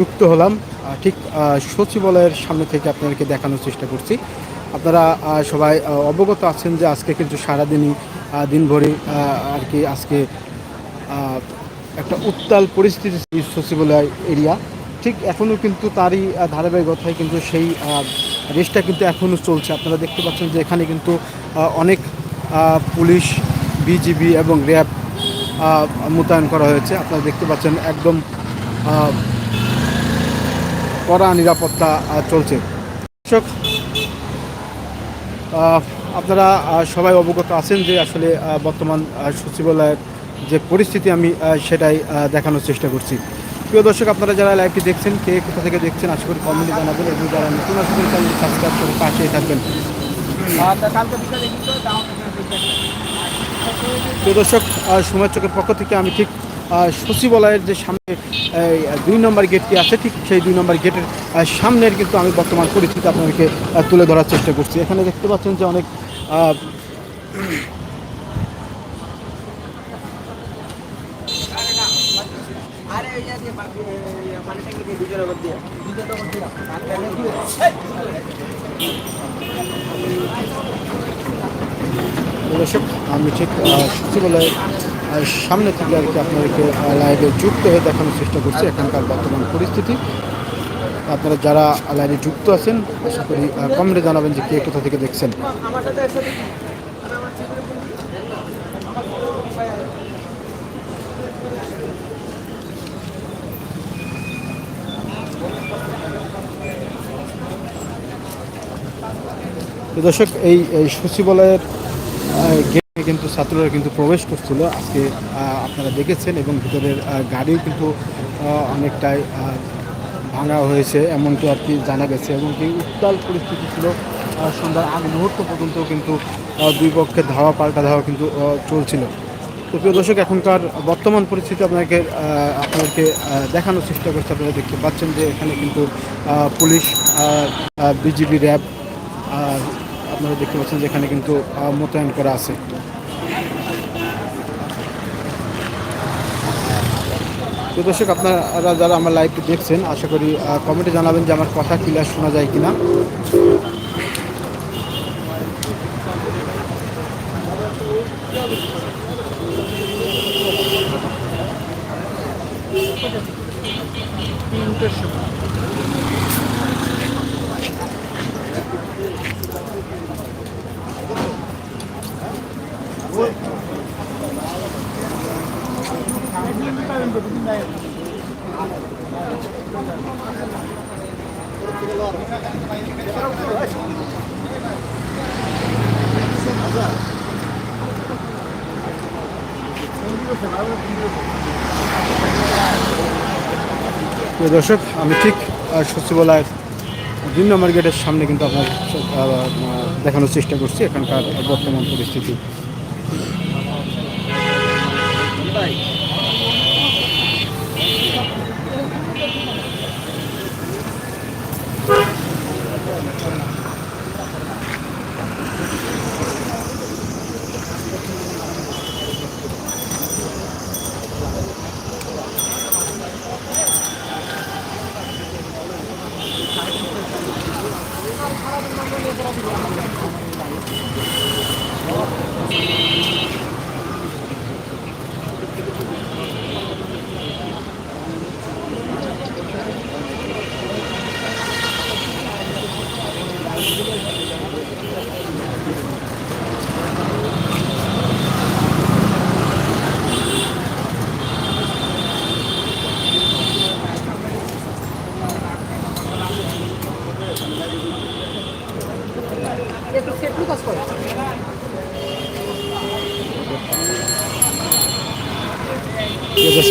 যুক্ত হলাম। ঠিক সচিবালয়ের সামনে থেকে আপনাদেরকে দেখানোর চেষ্টা করছি। আপনারা সবাই অবগত আছেন যে আজকে কিন্তু সারাদিনই দিনভরে আর কি আজকে একটা উত্তাল পরিস্থিতি সচিবালয় এরিয়া। ঠিক এখনও কিন্তু তারই ধারাবাহিকতায় কিন্তু সেই রেসটা কিন্তু এখনও চলছে। আপনারা দেখতে পাচ্ছেন যে এখানে কিন্তু অনেক পুলিশ, বিজিবি এবং র্যাব মোতায়েন করা হয়েছে। আপনারা দেখতে পাচ্ছেন একদম কড়া নিরাপত্তা চলছে। দর্শক আপনারা সবাই অবগত আছেন যে আসলে বর্তমান সচিবালয়ের যে পরিস্থিতি, আমি সেটাই দেখানোর চেষ্টা করছি। প্রিয় দর্শক, আপনারা যারা লাইভটি দেখছেন, কে কোথা থেকে দেখছেন, আশা করি কমেন্টে জানাবেন এবং যারা নতুন আসবেন চ্যানেল সাবস্ক্রাইব করে পাশেই থাকবেন। প্রিয় দর্শক সময় চোখের পক্ষ থেকে আমি ঠিক সচিবালয়ের যে সামনে দুই নম্বর গেটটি আছে, ঠিক সেই দুই নম্বর গেটের সামনের কিন্তু আমি বর্তমান পরিস্থিতি আপনাদেরকে তুলে ধরার চেষ্টা করছি। এখানে দেখতে পাচ্ছেন যে অনেক আমি ঠিক সচিবালয়ের সামনে থেকে আর কি আপনাদেরকে লাইভে যুক্ত হয়ে দেখানোর চেষ্টা করছি এখানকার বর্তমান পরিস্থিতি। আপনারা যারা লাইনে যুক্ত আছেন, আশা করি কমেন্টে জানাবেন যে কে কোথা থেকে দেখছেন। দর্শক, এই সচিবালয়ের কিন্তু ছাত্ররা কিন্তু প্রবেশ করছিল। আজকে আপনারা দেখেছেন এবং ভিতরের গাড়িও কিন্তু অনেকটাই ভাঙা হয়েছে এমনটি আর কি জানা গেছে এবং কি উত্তাল পরিস্থিতি ছিল সন্ধ্যার আগ মুহূর্ত পর্যন্ত কিন্তু দুই পক্ষের ধাওয়া, পাল্টা ধাওয়া কিন্তু চলছিল। তো প্রিয় দর্শক, এখনকার বর্তমান পরিস্থিতি আপনাকে আপনাদেরকে দেখানোর চেষ্টা করছে। আপনারা দেখতে পাচ্ছেন যে এখানে কিন্তু পুলিশ বিজিবি র্যাব আপনারা দেখতে পাচ্ছেন যে এখানে কিন্তু মোতায়েন করা আছে। তো দর্শক, আপনারা যারা আমার লাইভটি দেখছেন, আশা করি কমেন্টে জানাবেন যে আমার কথা ক্লিয়ার শোনা যায় কিনা। দর্শক, আমি ঠিক সচিবালয়ের দুই নম্বর গেটের সামনে কিন্তু আপনার দেখানোর চেষ্টা করছি এখানকার বর্তমান পরিস্থিতি।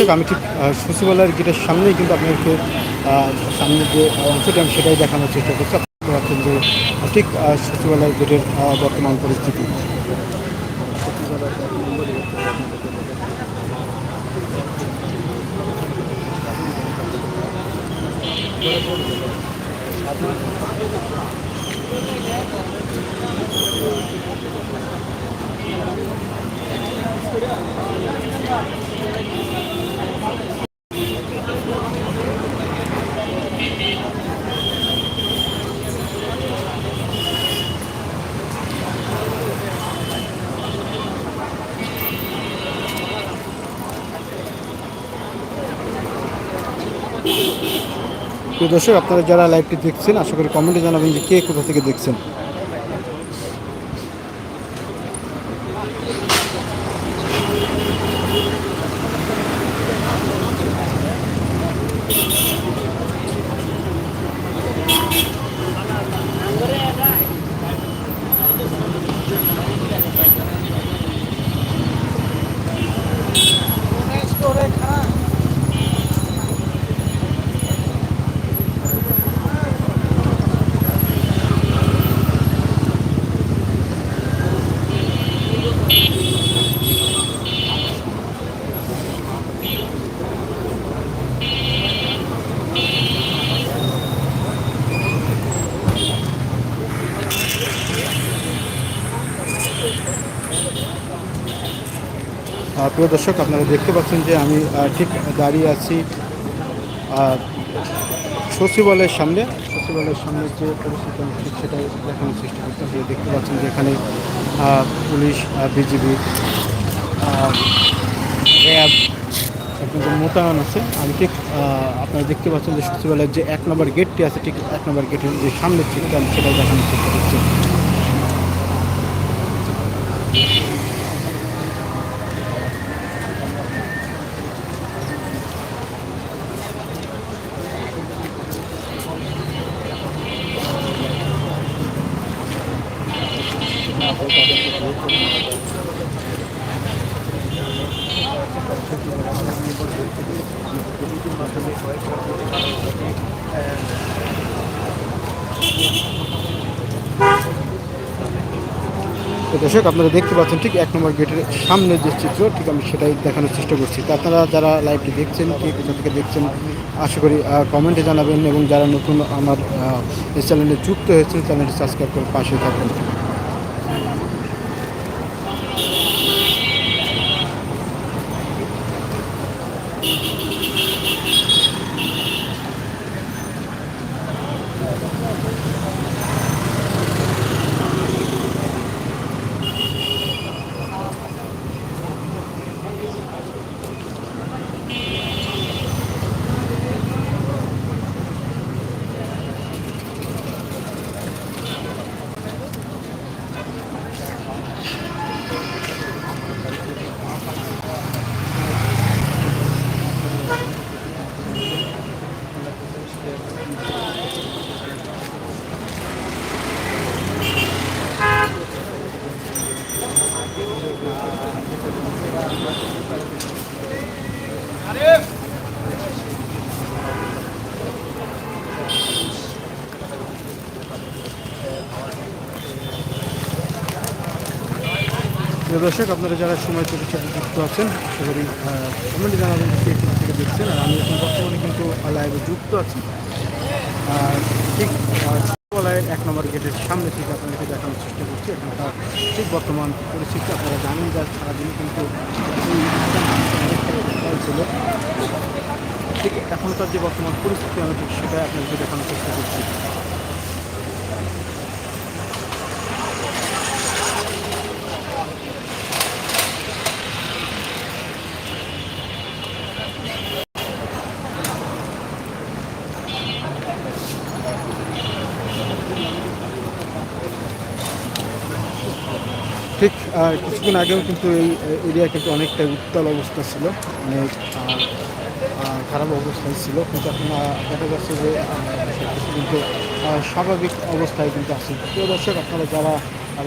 দর্শক, আমি ঠিক সচিবালয়ের গেটের সামনেই কিন্তু আপনাদেরকে সামনে যে অংশটি, আমি সেটাই দেখানোর চেষ্টা করছি রাখেন যে, ঠিক সচিবালয়ের গেটের বর্তমান পরিস্থিতি Yeah. দর্শক আপনারা যারা লাইভটি দেখছেন আশা করি কমেন্টে জানাবেন যে কে কোথা থেকে দেখছেন। প্রিয় দর্শক, আপনারা দেখতে পাচ্ছেন যে আমি ঠিক দাঁড়িয়ে আছি সচিবালয়ের সামনে। সচিবালয়ের সামনে যে পরিস্থিতি ঠিক সেটাই দেখানোর চেষ্টা করতে যে দেখতে পাচ্ছেন যে এখানে পুলিশ বিজিবি র্যাব কিন্তু মোতায়েন আছে। আমি ঠিক আপনারা দেখতে পাচ্ছেন যে সচিবালয়ের যে এক নম্বর গেটটি আছে, ঠিক এক নম্বর গেটের যে সামনের ঠিক আমি সেটাই দেখানোর চেষ্টা করছি তো দর্শক, আপনারা দেখতে পাচ্ছেন ঠিক এক নম্বর গেটের সামনে যে চিত্র, ঠিক আমি সেটাই দেখানোর চেষ্টা করছি। তো আপনারা যারা লাইভটি দেখছেন, কে কোথা থেকে দেখছেন, আশা করি কমেন্টে জানাবেন এবং যারা নতুন আমার চ্যানেলে যুক্ত হয়েছেন চ্যানেলটি সাবস্ক্রাইব করে পাশে থাকবেন প্রিয় দর্শক, আপনারা যারা সময় চোখের সাথে যুক্ত আছেন আশা করি কমেন্টে জানাবেন যে কোথা থেকে দেখছেন। আর আমি এখন বর্তমানে কিন্তু লাইভে যুক্ত আছি। ঠিক বলায় এক নম্বর গেটের সামনে থেকে আপনাদেরকে দেখানোর চেষ্টা করছি। এখানকার ঠিক বর্তমান পরিস্থিতি আপনারা জানেন যে সারাদিন কিন্তু ছিল ঠিক এখনকার যে বর্তমান পরিস্থিতি, আমি ঠিক সেটাই আপনাদেরকে দেখানোর চেষ্টা করছি ঠিক আহ, কিছুদিন আগেও কিন্তু এই এরিয়া কিন্তু অনেকটা উত্তাল অবস্থা ছিল আহ, খারাপ অবস্থায় ছিল। কিন্তু এখন দেখা যাচ্ছে যে কিন্তু স্বাভাবিক অবস্থায় কিন্তু আছে। প্রিয় দর্শক আপনারা যারা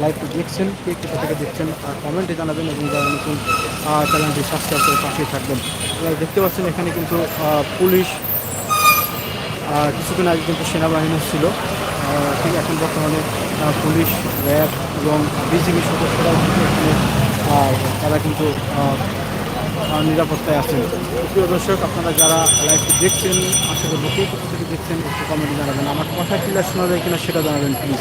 লাইভটি দেখছেন কে কোথা থেকে দেখছেন কমেন্টে জানাবেন এবং যারা নতুন চ্যানেলটি সাবস্ক্রাইব করে পাশে থাকবেন। দেখতে পাচ্ছেন এখানে কিন্তু পুলিশ কিছুদিন আগে কিন্তু সেনাবাহিনী ছিল। ঠিক এখন বর্তমানে পুলিশ, র্যাব এবং বিজিবি সদস্যরা কিন্তু এখানে তারা কিন্তু নিরাপত্তায় আছেন। প্রিয় দর্শক, আপনারা যারা লাইভটি দেখছেন, আশা করি কে কোথা থেকে দেখছেন, একটু কমেন্টে জানাবেন। আমার কথা ক্লিয়ার শোনা যায় কিনা সেটা জানাবেন প্লিজ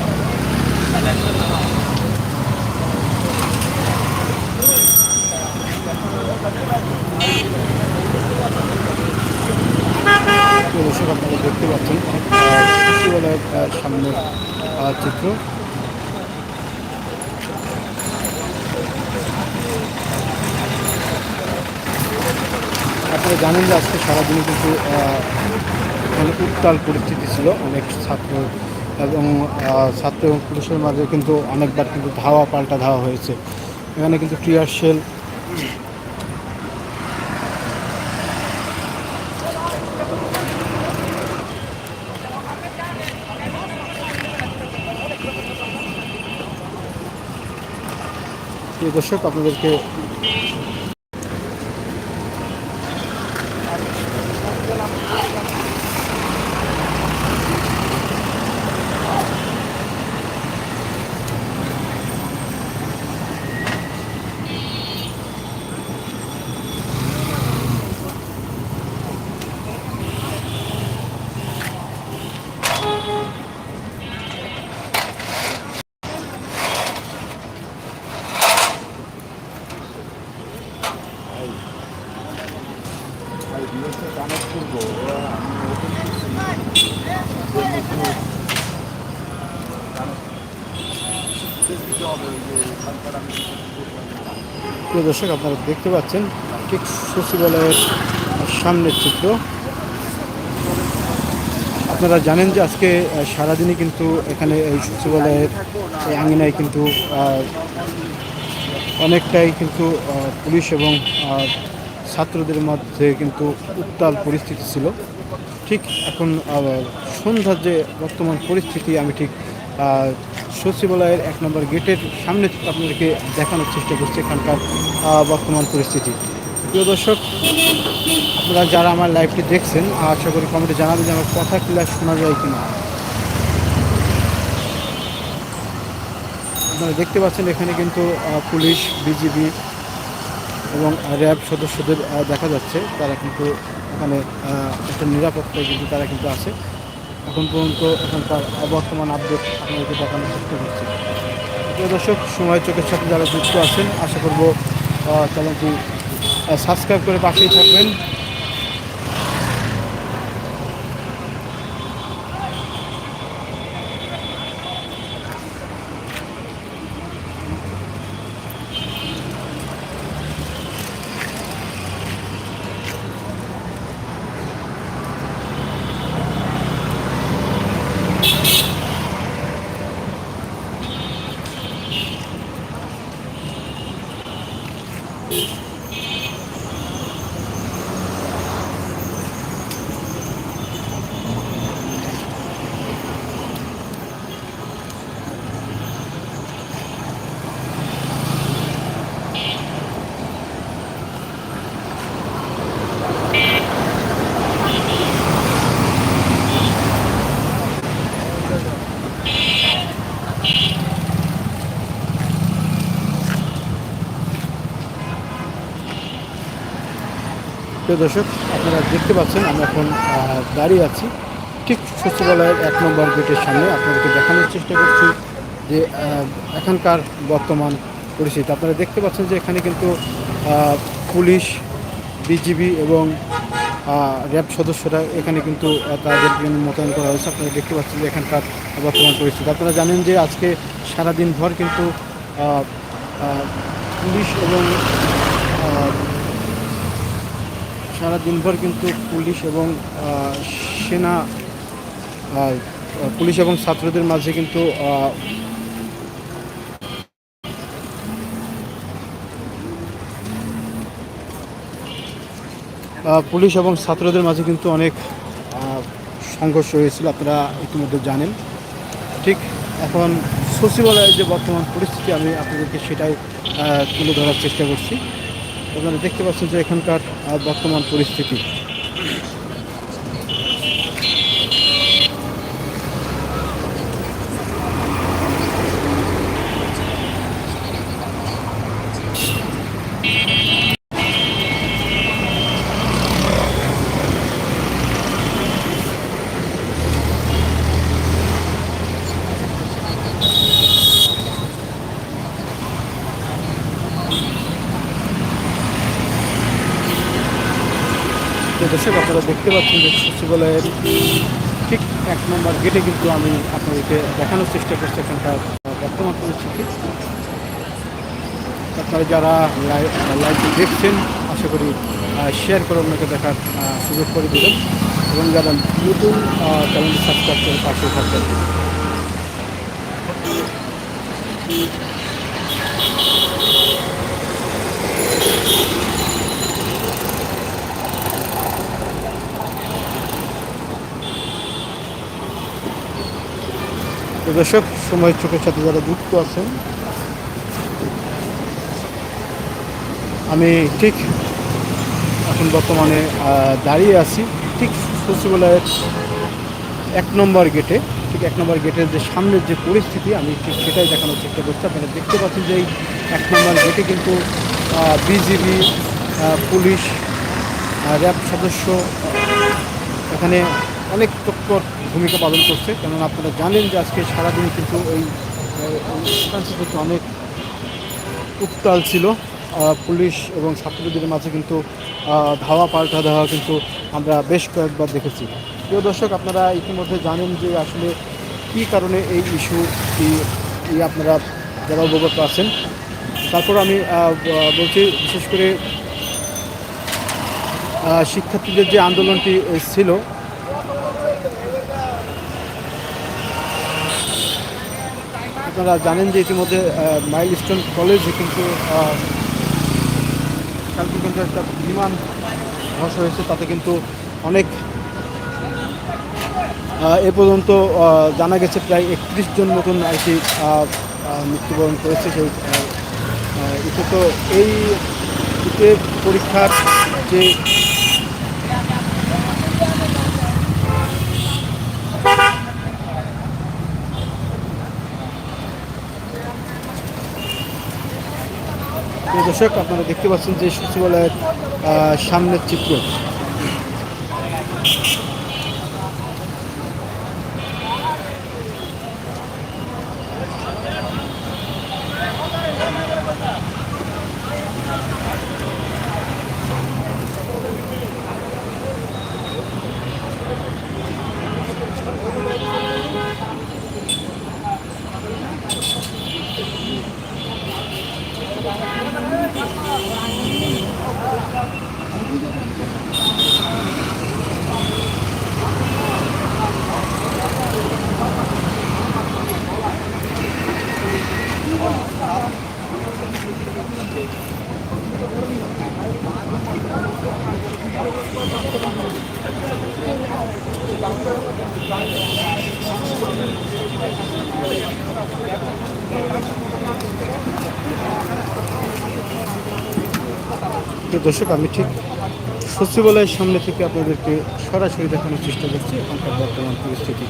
আপনারা দেখতে পাচ্ছেন সচিবালয়ের আহ, সামনে চিত্র। আপনারা জানেন যে আজকে সারাদিনে কিন্তু আহ, এখানে উত্তাল পরিস্থিতি ছিল। অনেক ছাত্র এবং ছাত্র এবং পুলিশের মাঝে কিন্তু অনেকবার কিন্তু ধাওয়া পাল্টা ধাওয়া হয়েছে। এখানে কিন্তু টিয়ার প্রিয় দর্শক, আপনাদেরকে প্রিয় দর্শক, আপনারা দেখতে পাচ্ছেন, ঠিক সচিবালয়ের সামনের চিত্র। আপনারা জানেন যে আজকে সারাদিনই কিন্তু এখানে এই সচিবালয়ের এই আঙিনায় কিন্তু অনেকটাই কিন্তু পুলিশ এবং ছাত্রদের মধ্যে কিন্তু উত্তাল পরিস্থিতি ছিল। ঠিক এখন সন্ধ্যার যে বর্তমান পরিস্থিতি, আমি ঠিক সচিবালয়ের এক নম্বর গেটের সামনে আপনাদেরকে দেখানোর চেষ্টা করছি এখানকার বর্তমান পরিস্থিতি। প্রিয় দর্শক, আপনারা যারা আমার লাইভটি দেখছেন, আশা করি কমেন্টে জানাবেন যে আমার কথা ক্লিয়ার শোনা যায় কিনা। আপনারা দেখতে পাচ্ছেন এখানে কিন্তু পুলিশ, বিজিবি এবং র্যাব সদস্যদের দেখা যাচ্ছে। তারা কিন্তু এখানে একটা নিরাপত্তায় কিন্তু তারা কিন্তু আছে। এখন পর্যন্ত এখানকার বর্তমান আপডেট আপনাদেরকে দেখানোর চেষ্টা করছি। প্রিয় দর্শক, সময় চোখের সাথে যারা যুক্ত আছেন, আশা করব চ্যানেলটি সাবস্ক্রাইব করে পাশেই থাকবেন। প্রিয় দর্শক, আপনারা দেখতে পাচ্ছেন আমি এখন দাঁড়িয়ে আছি ঠিক সচিবালয়ের এক নম্বর গেটের সামনে। আপনাদেরকে দেখানোর চেষ্টা করছি যে এখানকার বর্তমান পরিস্থিতি। আপনারা দেখতে পাচ্ছেন যে এখানে কিন্তু পুলিশ, বিজিবি এবং র্যাব সদস্যরা এখানে কিন্তু তাদের জন্য মোতায়েন করা হয়েছে। আপনারা দেখতে পাচ্ছেন যে এখানকার বর্তমান পরিস্থিতি। আপনারা জানেন যে আজকে সারাদিন ভর কিন্তু পুলিশ এবং সারা দিনভর কিন্তু পুলিশ এবং সেনা পুলিশ এবং ছাত্রদের মাঝে কিন্তু পুলিশ এবং ছাত্রদের মাঝে কিন্তু অনেক সংঘর্ষ হয়েছিল, আপনারা ইতিমধ্যে জানেন। ঠিক এখন সচিবালয়ের যে বর্তমান পরিস্থিতি, আমি আপনাদেরকে সেটাই তুলে ধরার চেষ্টা করছি। আপনারা দেখতে পাচ্ছেন যে এখানকার বর্তমান পরিস্থিতি। দর্শক আপনারা দেখতে পাচ্ছেন যে সচিবালয়ের ঠিক এক নম্বর গেটে কিন্তু আমি আপনাদেরকে দেখানোর চেষ্টা করছি এখানকার বর্তমান পরিস্থিতি। আপনারা যারা লাইভটি দেখছেন, আশা করি শেয়ার করে অন্যকে দেখার সুযোগ করে দেবেন এবং যারা নতুন চ্যানেল সাবস্ক্রাইব করে পাশে থাকবেন। তো দর্শক সময় চোখের সাথে যারা যুক্ত আছেন, আমি ঠিক এখন বর্তমানে দাঁড়িয়ে আছি ঠিক সচিবালয়ের এক নম্বর গেটে। ঠিক এক নম্বর গেটের যে সামনের যে পরিস্থিতি, আমি ঠিক সেটাই দেখানোর চেষ্টা করছি। আপনারা দেখতে পাচ্ছেন যে এক নম্বর গেটে কিন্তু বিজিবি পুলিশ র্যাব সদস্য, এখানে অনেক তৎপর ভূমিকা পালন করছে। কেননা আপনারা জানেন যে আজকে সারাদিন কিন্তু এই কিন্তু অনেক উত্তাল ছিল। পুলিশ এবং ছাত্রদের মাঝে কিন্তু ধাওয়া পাল্টা ধাওয়া কিন্তু আমরা বেশ কয়েকবার দেখেছি। প্রিয় দর্শক, আপনারা ইতিমধ্যে জানেন যে আসলে কী কারণে এই ইস্যু কি আপনারা যারা অবগত আছেন। তারপর আমি বলছি বিশেষ করে শিক্ষার্থীদের যে আন্দোলনটি ছিল আপনারা জানেন যে ইতিমধ্যে মাইল স্টোন কলেজে কিন্তু কালকে কিন্তু একটা বিমান ধস হয়েছে, তাতে কিন্তু অনেক এ পর্যন্ত জানা গেছে প্রায় একত্রিশ জন মতন আর কি মৃত্যুবরণ করেছে সেই তো এই পরীক্ষার যে দর্শক আপনারা দেখতে পাচ্ছেন যে সচিবালয়ের সামনের চিত্র। দর্শক আমি ঠিক সচিবালয়ের সামনে থেকে আপনাদেরকে সরাসরি দেখানোর চেষ্টা করছি। এখনকার বর্তমান পরিস্থিতি।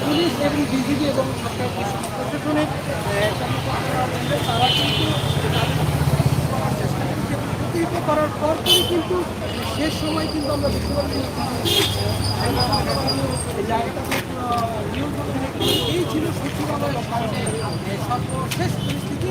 পুলিশ এবং বিজেপি এবং সরকার প্রশাসনের তারা কিন্তু করার পরপরই কিন্তু শেষ সময় কিন্তু আমরা দেখতে পাচ্ছি এই ছিল সচিবালয় সর্বশেষ পরিস্থিতি